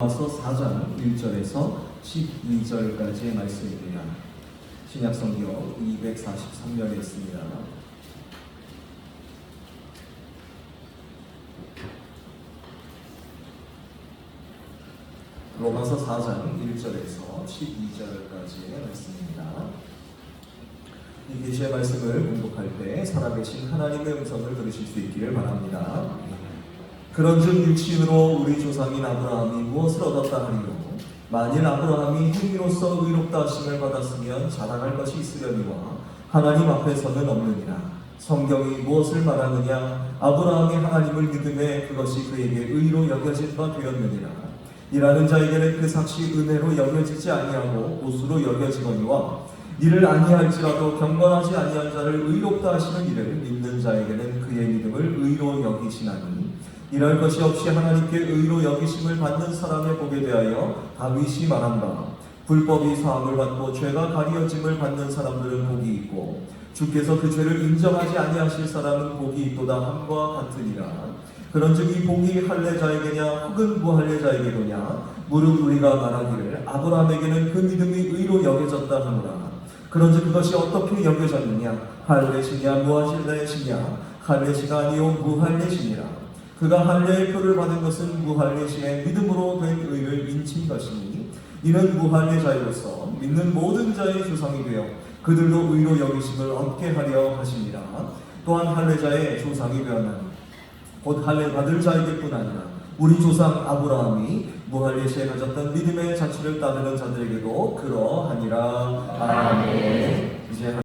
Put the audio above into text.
로마서 4장 1절에서 12절까지의 말씀입니다. 신약성경 243면에 있습니다. 로마서 4장 1절에서 12절까지의 말씀입니다. 이 계시의 말씀을 공독할 때 살아계신 하나님의 음성을 들으실 수 있기를 바랍니다. 그런즉 일치으로 우리 조상인 아브라함이 무엇을 얻었다 하리요? 만일 아브라함이 행위로서 의롭다 하심을 받았으면 자랑할 것이 있으려니와 하나님 앞에서는 없느니라. 성경이 무엇을 말하느냐? 아브라함이 하나님을 믿음에 그것이 그에게 의로 여겨진 바 되었느니라. 이라는 자에게는 그 삭시 은혜로 여겨지지 아니하고 보수로 여겨지거니와 이를 아니할지라도 경건하지 아니한 자를 의롭다 하시는 이를 믿는 자에게는 그의 믿음을 의로 여기시나니 이럴 것이 없이 하나님께 의로 여기심을 받는 사람의 복에 대하여 다윗이 말한 바 불법이 사함을 받고 죄가 가리어짐을 받는 사람들은 복이 있고 주께서 그 죄를 인정하지 아니하실 사람은 복이 있도다 함과 같으니라. 그런즉 이 복이 할례자에게냐 혹은 무할례자에게로냐? 무릇 우리가 말하기를 아브라함에게는 그 믿음이 의로 여겨졌다 하노라 그런즉 그것이 어떻게 여겨졌느냐? 할례시냐 무할례시냐 할례시가 아니요 무할례시니라. 그가 할례의 표를 받은 것은 무할례시의 믿음으로 된 의를 인친 것이니 이는 무할례자로서 믿는 모든 자의 조상이 되어 그들로 의로 여기심을 얻게 하려 하십니다. 또한 할례자의 조상이 되었나니 곧 할례 받을 자에게뿐 아니라 우리 조상 아브라함이 무할례시에 가졌던 믿음의 자취를 따르는 자들에게도 그러하니라. 아멘.